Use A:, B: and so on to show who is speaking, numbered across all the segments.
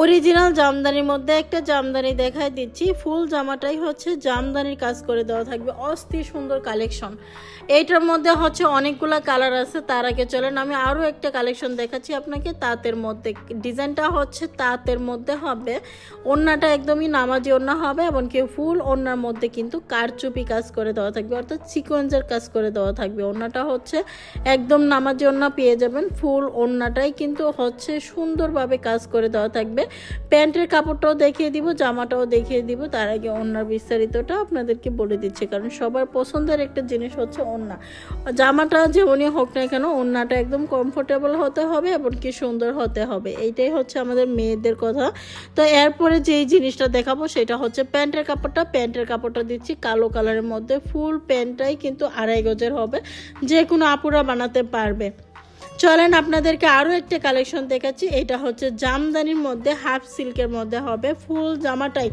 A: Original জামদানির মধ্যে একটা জামদানি দেখাই দিচ্ছি। ফুল জামাটাই হচ্ছে জামদানির কাজ করে দেওয়া থাকবে। অস্থির সুন্দর কালেকশন এইটার মধ্যে হচ্ছে অনেকগুলা কালার আছে, তার আগে চলেন আমি আরও একটা কালেকশন দেখাচ্ছি আপনাকে। তাঁতের মধ্যে ডিজাইনটা হচ্ছে তাঁতের মধ্যে হবে। ওড়নাটা একদমই নামাজি ওড়না হবে, এমনকি ফুল ওড়নার মধ্যে কিন্তু কারচুপি কাজ করে দেওয়া থাকবে, অর্থাৎ সিকোয়েন্সের কাজ করে দেওয়া থাকবে। ওড়নাটা হচ্ছে একদম নামাজি ওড়না পেয়ে যাবেন। ফুল ওড়নাটাই কিন্তু হচ্ছে সুন্দরভাবে কাজ করে দেওয়া থাকবে। প্যান্টের কাপড়টাও দেখিয়ে দিব, জামাটাও দেখিয়ে দিব। তার আগে ওড়নার বিস্তারিতটা আপনাদেরকে বলে দিচ্ছে, কারণ সবার পছন্দের একটা জিনিস হচ্ছে ওড়না জামাটা যেমনই হোক না কেন ওড়নাটা একদম কমফোর্টেবল হতে হবে এবং কি সুন্দর হতে হবে। এইটাই হচ্ছে আমাদের মেয়েদের কথা। তো এরপরে যেই জিনিসটা দেখাবো সেটা হচ্ছে প্যান্টের কাপড়টা। প্যান্টের কাপড়টা দিচ্ছি কালো কালারের মধ্যে। ফুল প্যান্টটাই কিন্তু আড়াই গজের হবে। যে কোনো আপুরা বানাতে পারবে। চলেন, আপনাদেরকে আরও একটা কালেকশন দেখাচ্ছি। এটা হচ্ছে জামদানির মধ্যে হাফ সিল্কের মধ্যে হবে। ফুল জামাটাই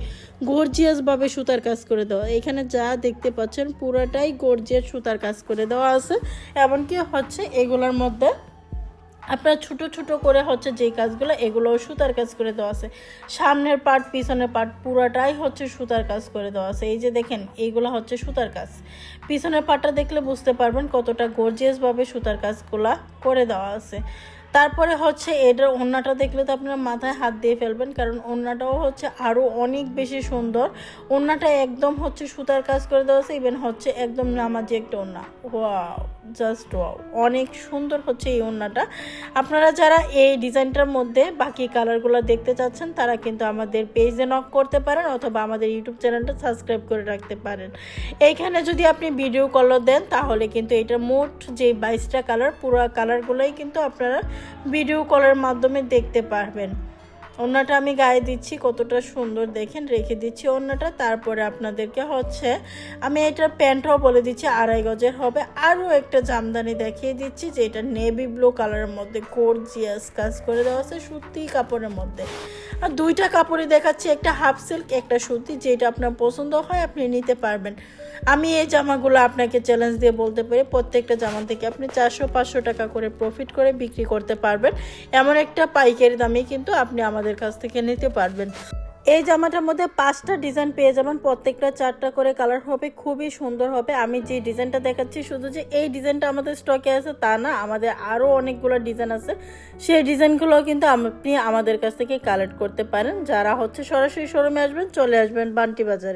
A: গর্জিয়াসভাবে সুতার কাজ করে দেওয়া। এখানে যা দেখতে পাচ্ছেন, পুরাটাই গর্জিয়াস সুতার কাজ করে দেওয়া আছে। এমনকি হচ্ছে এগুলোর মধ্যে আপনার ছোট ছোট করে হচ্ছে যেই কাজগুলো, এগুলো সুতার কাজ করে দেওয়া আছে। সামনের পার্ট পিছনের পার্ট পুরাটাই হচ্ছে সুতার কাজ করে দেওয়া আছে। এই যে দেখেন, এইগুলো হচ্ছে সুতার কাজ। পিছনের পার্টটা দেখলে বুঝতে পারবেন কতটা গর্জিয়াসভাবে সুতার কাজগুলা করে দেওয়া আছে। তারপরে হচ্ছে এটার ওড়নাটা দেখলে তো আপনারা মাথায় হাত দিয়ে ফেলবেন, কারণ ওড়নাটাও হচ্ছে আরও অনেক বেশি সুন্দর। ওড়নাটা একদম হচ্ছে সুতার কাজ করে দেওয়া আছে ইভেন হচ্ছে একদম নামাজি একটা ওড়না। ওয়াও জাস্ট ওয়াও অনেক সুন্দর হচ্ছে এই ওড়নাটা। আপনারা যারা এই ডিজাইনটার মধ্যে বাকি কালারগুলো দেখতে চাচ্ছেন, তারা কিন্তু আমাদের পেজে নক করতে পারেন অথবা আমাদের ইউটিউব চ্যানেলটা সাবস্ক্রাইব করে রাখতে পারেন। এইখানে যদি আপনি ভিডিও কলও দেন, তাহলে কিন্তু এটা মোট যে বাইশটা কালার পুরো কালারগুলোই কিন্তু আপনারা ভিডিও কলের মাধ্যমে দেখতে পারবেন। ওড়নাটা আমি গায়ে দিচ্ছি, কতটা সুন্দর দেখেন, রেখে দিচ্ছি ওড়নাটা তারপরে আপনাদেরকে হচ্ছে আমি এটা প্যান্টও বলে দিচ্ছি, আড়াই গজের হবে। আরও একটা জামদানি দেখিয়ে দিচ্ছি যে এটা নেভি ব্লু কালারের মধ্যে গর্জিয়াস কাজ করে দেওয়া আছে সুতি কাপড়ের মধ্যে। আর দুইটা কাপড়ে দেখাচ্ছি, একটা হাফ সিল্ক একটা সুতি, যেটা আপনার পছন্দ হয় আপনি নিতে পারবেন। আমি এই জামাগুলো আপনাকে চ্যালেঞ্জ দিয়ে বলতে পারি, প্রত্যেকটা জামা থেকে আপনি চারশো, পাঁচশো টাকা করে প্রফিট করে বিক্রি করতে পারবেন। এমন একটা পাইকারি দামে কিন্তু আপনি আমাদের কাছ থেকে নিতে পারবেন। এই জামাটার মধ্যে পাঁচটা ডিজাইন পেয়ে যাবেন। প্রত্যেকটা চারটা করে কালার হবে, খুবই সুন্দর হবে। আমি যে ডিজাইনটা দেখাচ্ছি, শুধু যে এই ডিজাইনটা আমাদের স্টকে আছে তা না, আমাদের আরও অনেকগুলো ডিজাইন আছে। সেই ডিজাইনগুলো কিন্তু আপনি আমাদের কাছ থেকে কালেক্ট করতে পারেন। যারা হচ্ছে সরাসরি শোরুমে আসবেন, চলে আসবেন বান্টি বাজারে।